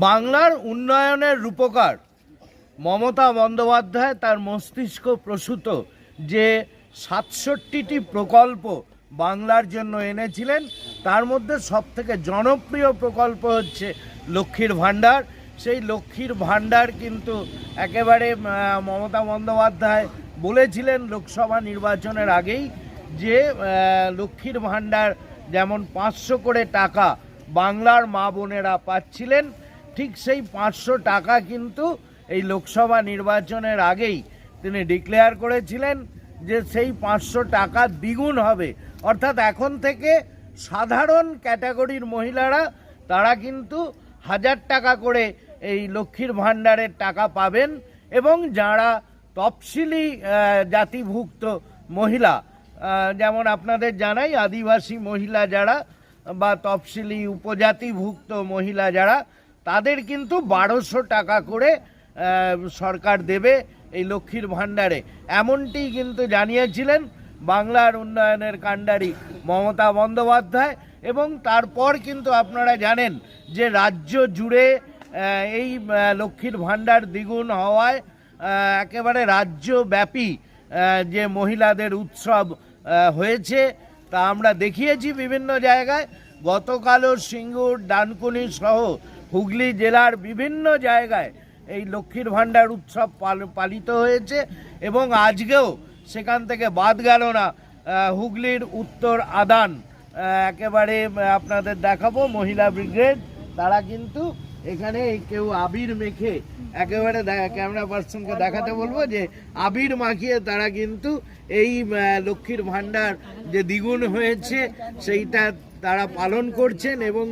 বাংলার উন্নয়নের রূপকার মমতা বন্দ্যোপাধ্যায় তার মস্তিষ্ক প্রসূত যে সাতষট্টিটি প্রকল্প বাংলার জন্য এনেছিলেন, তার মধ্যে সবথেকে জনপ্রিয় প্রকল্প হচ্ছে লক্ষ্মীর ভাণ্ডার। সেই লক্ষ্মীর ভাণ্ডার কিন্তু একেবারে মমতা বন্দ্যোপাধ্যায় বলেছিলেন লোকসভা নির্বাচনের আগেই যে লক্ষ্মীর ভাণ্ডার যেমন পাঁচশো করে টাকা বাংলার মা বোনেরা পাচ্ছিলেন ঠিক সেই পাঁচশো টাকা কিন্তু এই লোকসভা নির্বাচনের আগেই তিনি ডিক্লেয়ার করেছিলেন যে সেই পাঁচশো টাকা দ্বিগুণ হবে। অর্থাৎ এখন থেকে সাধারণ ক্যাটাগরির মহিলারা, তারা কিন্তু হাজার টাকা করে এই লক্ষ্মীর ভাণ্ডারের টাকা পাবেন এবং যারা তফসিলি জাতিভুক্ত মহিলা যেমন আপনাদের জানাই, আদিবাসী মহিলা যারা বা তফসিলি, উপজাতিভুক্ত মহিলা যারা তাদের কিন্তু বারোশো টাকা করে সরকার দেবে এই লক্ষ্মীর ভাণ্ডারে। এমনটি কিন্তু জানিয়েছিলেন বাংলার উন্নয়নের কাণ্ডারি মমতা বন্দ্যোপাধ্যায় এবং তারপর কিন্তু আপনারা জানেন যে রাজ্য জুড়ে এই লক্ষ্মীর ভাণ্ডার দ্বিগুণ হওয়ায় একেবারে রাজ্যব্যাপী যে মহিলাদের উৎসব হয়েছে, তা আমরা দেখিয়েছি বিভিন্ন জায়গায়। গতকালও সিঙ্গুর, ডানকুনি সহ হুগলি জেলার বিভিন্ন জায়গায় এই লক্ষ্মীর ভাণ্ডার উৎসব পাল- পালিত হয়েছে এবং আজকেও সেখান থেকে বাদ গেল না হুগলির উত্তর আদান। একেবারে আপনাদের দেখাবো মহিলা ব্রিগেড। তারা কিন্তু এখানে কেউ আবির মেখে একেবারে ক্যামেরা পার্সনকে দেখাতে বলব যে আবির মাখিয়ে তারা কিন্তু এই লক্ষ্মীর ভাণ্ডার যে দ্বিগুণ হয়েছে, সেইটা তারা পালন করছেন এবং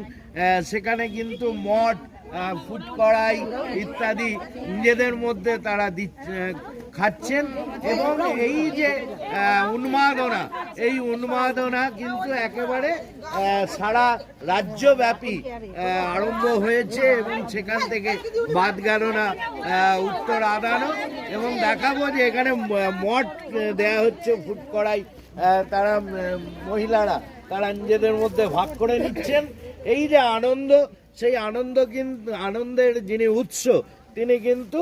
সেখানে কিন্তু মঠ আহ, ফুট কড়াই ইত্যাদি নিজেদের মধ্যে তারা খাচ্ছেন এবং এই যে উন্মাদনা এই উন্মাদনা কিন্তু একেবারে সারা রাজ্যব্যাপী আরম্ভ হয়েছে এবং সেখান থেকে বাদ গেল না উত্তর আদানো এবং দেখাবো যে এখানে মঠ দেয়া হচ্ছে ফুট কড়াই তারা মহিলারা। তারা নিজেদের মধ্যে ভাগ করে নিচ্ছেন। এই যে আনন্দ, সেই আনন্দ কিন্তু আনন্দের যিনি উৎস, তিনি কিন্তু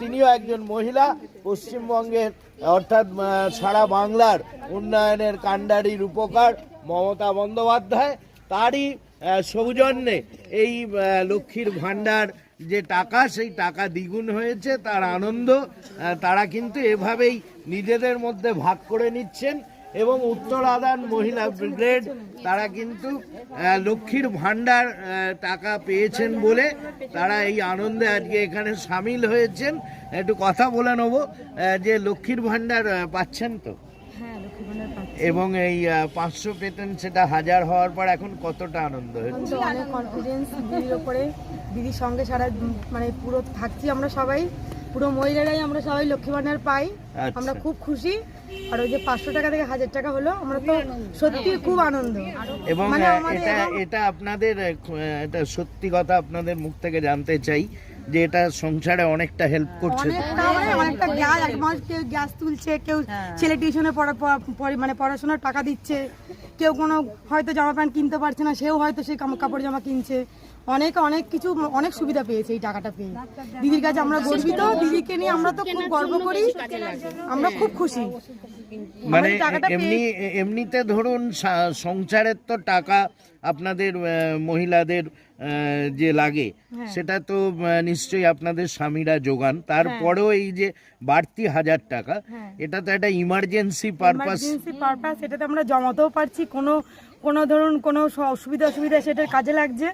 তিনিও একজন মহিলা পশ্চিমবঙ্গের, অর্থাৎ সারা বাংলার উন্নয়নের কাণ্ডারি রূপকার মমতা বন্দ্যোপাধ্যায়। তারই সৌজন্যে এই লক্ষ্মীর ভাণ্ডার যে টাকা, সেই টাকা দ্বিগুণ হয়েছে, তার আনন্দ তারা কিন্তু এভাবেই নিজেদের মধ্যে ভাগ করে নিচ্ছেন। এবং উত্তর আদান মহিলা ব্রিগেড তারা কিন্তু লক্ষ্মীর ভাণ্ডার আহ, টাকা পেয়েছেন বলে তারা এই আনন্দে আজকে এখানে সামিল হয়েছেন। একটু কথা বলে নেব যে লক্ষ্মীর ভাণ্ডার আহ, পাচ্ছেন তো? হ্যাঁ এবং এই পাঁচশো পেতেন সেটা হাজার হওয়ার পর এখন কতটা আনন্দ হচ্ছে? অনেক কনফিডেন্স দিদির ওপরে দিদির সঙ্গে সারা মানে পুরো থাকছি আমরা সবাই। পুরো মহিলারাই আমরা সবাই লক্ষ্মী ভাণ্ডার পাই। আচ্ছা। আমরা খুব খুশি। আর ওই যে পাঁচশো টাকা থেকে হাজার টাকা হলো আমরা তো সত্যি খুব আনন্দ। এবং মানে এটা এটা আপনাদের এটা সত্যি কথা আপনাদের মুখ থেকে জানতে চাই। যে এটা সংসারে অনেকটা হেল্প করছে। তো? অনেকটা মানে অনেকটা গ্যাস এক মাস কেউ গ্যাস তুলছে কেউ ছেলে টিউশনে মানে পড়াশোনার টাকা দিচ্ছে কেউ কোনো হয়তো জামা প্যান্ট কিনতে পারছে না সেও হয়তো সে কাম- কাপড় জামা কিনছে। অনেক অনেক কিছু অনেক সুবিধা পেয়েছে এই টাকাটা পেয়ে। দিদির কাছে আমরা গর্বিত দিদিকে নিয়ে আমরা তো খুব গর্ব করি আমরা খুব খুশি। মানে টাকাটা এমনি এমনিতে ধরুন সংসারের তো টাকা আপনাদের মহিলাদের যে লাগে হ্যাঁ। সেটা তো নিশ্চয়ই আপনাদের স্বামীরা যোগান। তারপরেও এই যে বাড়তি হাজার টাকা হ্যাঁ। এটা তো একটা ইমার্জেন্সি পারপাস ইমার্জেন্সি পারপাস এটাতে আমরা জমাতেও পারছি। কোনো কোনো ধরুন কোনো অসুবিধা অসুবিধা সেটার কাজে লাগছে।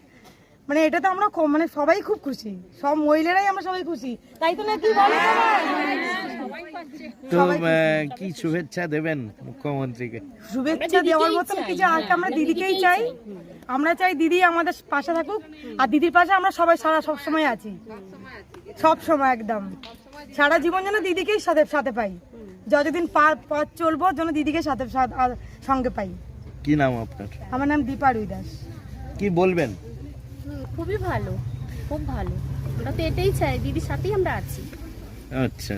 মানে এটা তো আমরা মানে সবাই খুব খুশি। সব মহিলারাই আমরা সবাই খুশি। তাই তো নাকি বলো? তো কি শুভেচ্ছা দেবেন মুখ্যমন্ত্রীকে? শুভেচ্ছা দেওয়ার মতন কিছু আর আমরা দিদিকেই চাই। আমরা চাই দিদি আমাদের পাশে থাকুক আর দিদির পাশে আমরা সবাই সারা সব সময় আছি। সব সময় একদম। সারা জীবন যেন দিদিকেই সাথে সাথে পাই। যতদিন পথ চলবো যেন দিদিকে সাথে সাথে- সঙ্গে পাই। কি নাম আপনার? আমার নাম দীপা রুই দাস কি বলবেন? খুবই ভালো খুব ভালো। আমরা তো এটাই চাই দিদির সাথেই আমরা আছি। আচ্ছা।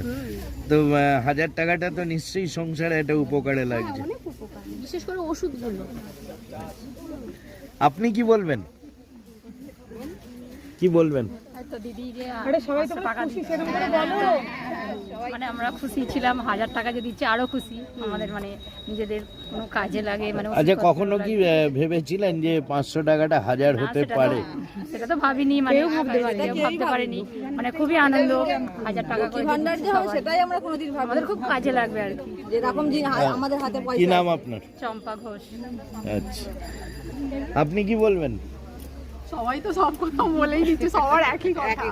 তো হাজার টাকাটা তো নিশ্চয়ই সংসারে একটা উপকারে লাগছে। অনেক উপকার। বিশেষ করে ওষুধগুলো। আপনি কি বলবেন? কি বলবেন? তো দিদি যে আরে সবাই তো পাঁচশো টাকা খুশি দিচ্ছে। সেরকম করে বলো। মানে আমরা খুশি ছিলাম হাজার টাকা যে দিচ্ছে আরও খুশি। আমাদের মানে নিজেদের কোনো কাজে লাগে মানে আচ্ছা কখনো কি। ভেবেছিলেন যে পাঁচশো টাকাটা হাজার হতে পারে? সেটা তো ভাবিনি মানে ভাবতে পারেনি। মানে খুবই আনন্দ হাজার টাকা করে যে দিচ্ছে সবাই। সেটাই আমরা কোনোদিন ভাবি আমাদের খুব কাজে লাগবে আর কি। যেরকম যে হা- আমাদের হাতে কি নাম আপনার? চম্পা ঘোষ। আচ্ছা। আপনি কি বলবেন? সবাই তো সব কথা বলেই দিচ্ছে সবার একই কথা।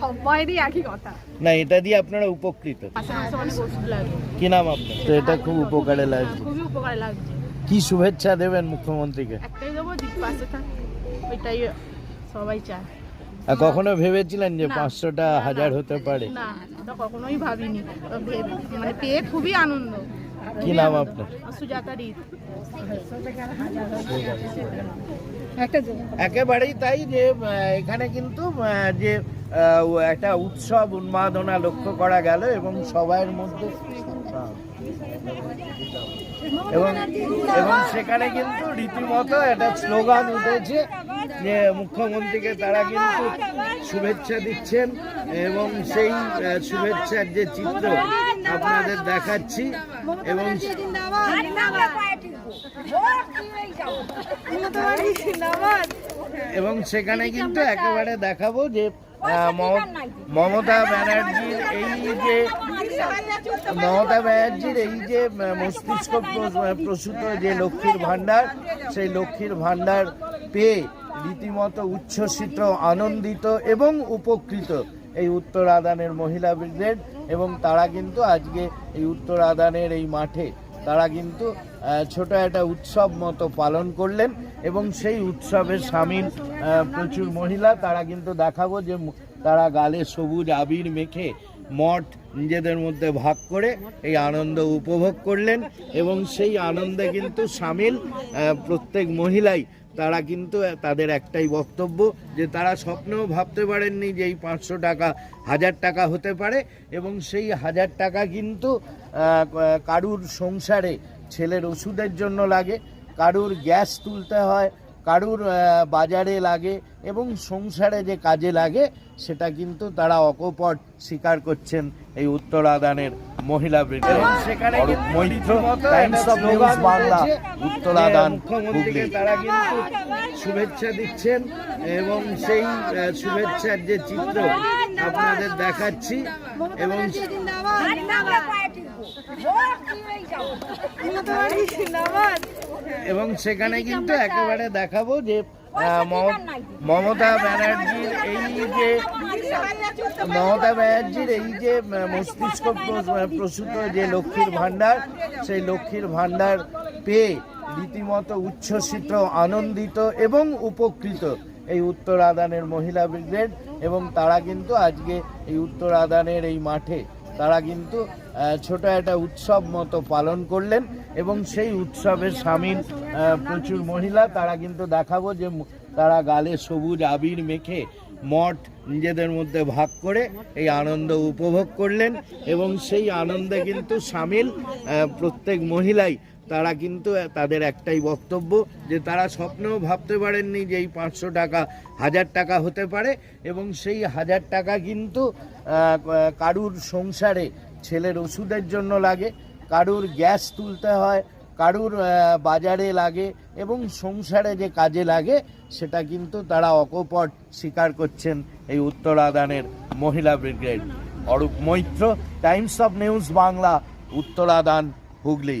সবাইরই একই কথা। না এটা দিয়ে আপনারা উপকৃত। কি নাম আপনার? তো এটা খুব উপকারে লাগছে। খুবই উপকারে লাগছে। কি শুভেচ্ছা দেবেন মুখ্যমন্ত্রীকে? একটাই দেবো পাশে থাক। ওইটাই সবাই চায়। আর কখনো ভেবেছিলেন যে পাঁচশোটা হাজার হতে পারে? না কখনোই ভাবিনি। মানে পেয়ে খুবই আনন্দ। কি নাম আপনার? সুজাতা রিত। একেবারেই তাই যে এখানে কিন্তু যে একটা উৎসব উন্মাদনা লক্ষ্য করা গেল এবং সবার মধ্যে এবং এবং সেখানে কিন্তু রীতিমতো একটা স্লোগান উঠেছে। যে মুখ্যমন্ত্রীকে তারা কিন্তু শুভেচ্ছা দিচ্ছেন এবং সেই শুভেচ্ছার যে চিত্র আপনাদের দেখাচ্ছি এবং এবং সেখানে কিন্তু একেবারে দেখাবো যে মম- মমতা ব্যানার্জির এই যে, মমতা ব্যানার্জির এই যে মস্তিষ্ক প্র- প্রসূত যে লক্ষ্মীর ভাণ্ডার, সেই লক্ষ্মীর ভাণ্ডার পেয়ে রীতিমতো উচ্ছ্বসিত, আনন্দিত এবং উপকৃত এই উত্তর আদানের মহিলা ব্রিগেড এবং তারা কিন্তু আজকে এই উত্তর আদানের এই মাঠে, তারা কিন্তু ছোট একটা উৎসব মতো পালন করলেন এবং সেই উৎসবে সামিল প্রচুর মহিলা, তারা কিন্তু দেখাবো যে তারা গালে সবুজ আবির মেখে মঠ নিজেদের মধ্যে ভাগ করে এই আনন্দ উপভোগ করলেন এবং সেই আনন্দে কিন্তু সামিল প্রত্যেক মহিলাই তারা কিন্তু তাদের একটাই বক্তব্য যে তারা স্বপ্নেও ভাবতে পারেননি যে এই পাঁচশো টাকা, হাজার টাকা হতে পারে এবং সেই হাজার টাকা কিন্তু কারুর সংসারে ছেলের ওষুধের জন্য লাগে, কারুর গ্যাস তুলতে হয় কারুর বাজারে লাগে এবং সংসারে যে কাজে লাগে সেটা কিন্তু তারা অকপট স্বীকার করছেন এই উত্তর আদানের মহিলা ব্রিগেড সেখানে মৈত্র, বাংলা, উঠেছে উত্তর যে আদান, মুখ্যমন্ত্রীকে হুগলি। তারা কিন্তু শুভেচ্ছা দিচ্ছেন এবং সেই শুভেচ্ছার যে চিত্র আপনাদের দেখাচ্ছি এবং এবং সেখানে কিন্তু একেবারে দেখাবো যে মমতা ব্যানার্জির এই যে মমতা ব্যানার্জির এই যে মস্তিষ্ক প্রসূত যে লক্ষ্মীর ভাণ্ডার সেই লক্ষ্মীর ভাণ্ডার পেয়ে রীতিমতো উচ্ছ্বসিত আনন্দিত এবং উপকৃত এই উত্তর আদানের মহিলা ব্রিগেড এবং তারা কিন্তু আজকে এই উত্তর আদানের এই মাঠে তারা কিন্তু ছোট একটা উৎসব মতো পালন করলেন। এবং সেই উৎসবে আহ, প্রচুর মহিলা তারা কিন্তু দেখাবো যে তারা গালে সবুজ আবির মেখে মঠ নিজেদের মধ্যে ভাগ করে এই আনন্দ উপভোগ করলেন এবং সেই আনন্দে কিন্তু সামিল প্রত্যেক মহিলাই তারা কিন্তু তাদের একটাই বক্তব্য যে তারা স্বপ্নেও ভাবতে পারেননি যে এই পাঁচশো টাকা হাজার টাকা হতে পারে এবং সেই হাজার টাকা কিন্তু কারুর সংসারে ছেলের ওষুধের জন্য লাগে। কারুর গ্যাস তুলতে হয়, কারুর বাজারে লাগে এবং সংসারে যে কাজে লাগে, সেটা কিন্তু তারা অকপট স্বীকার করছেন এই উত্তরাদানের মহিলা brigade Arup Maitra, times of news Bangla, উত্তরাদান Hooghly.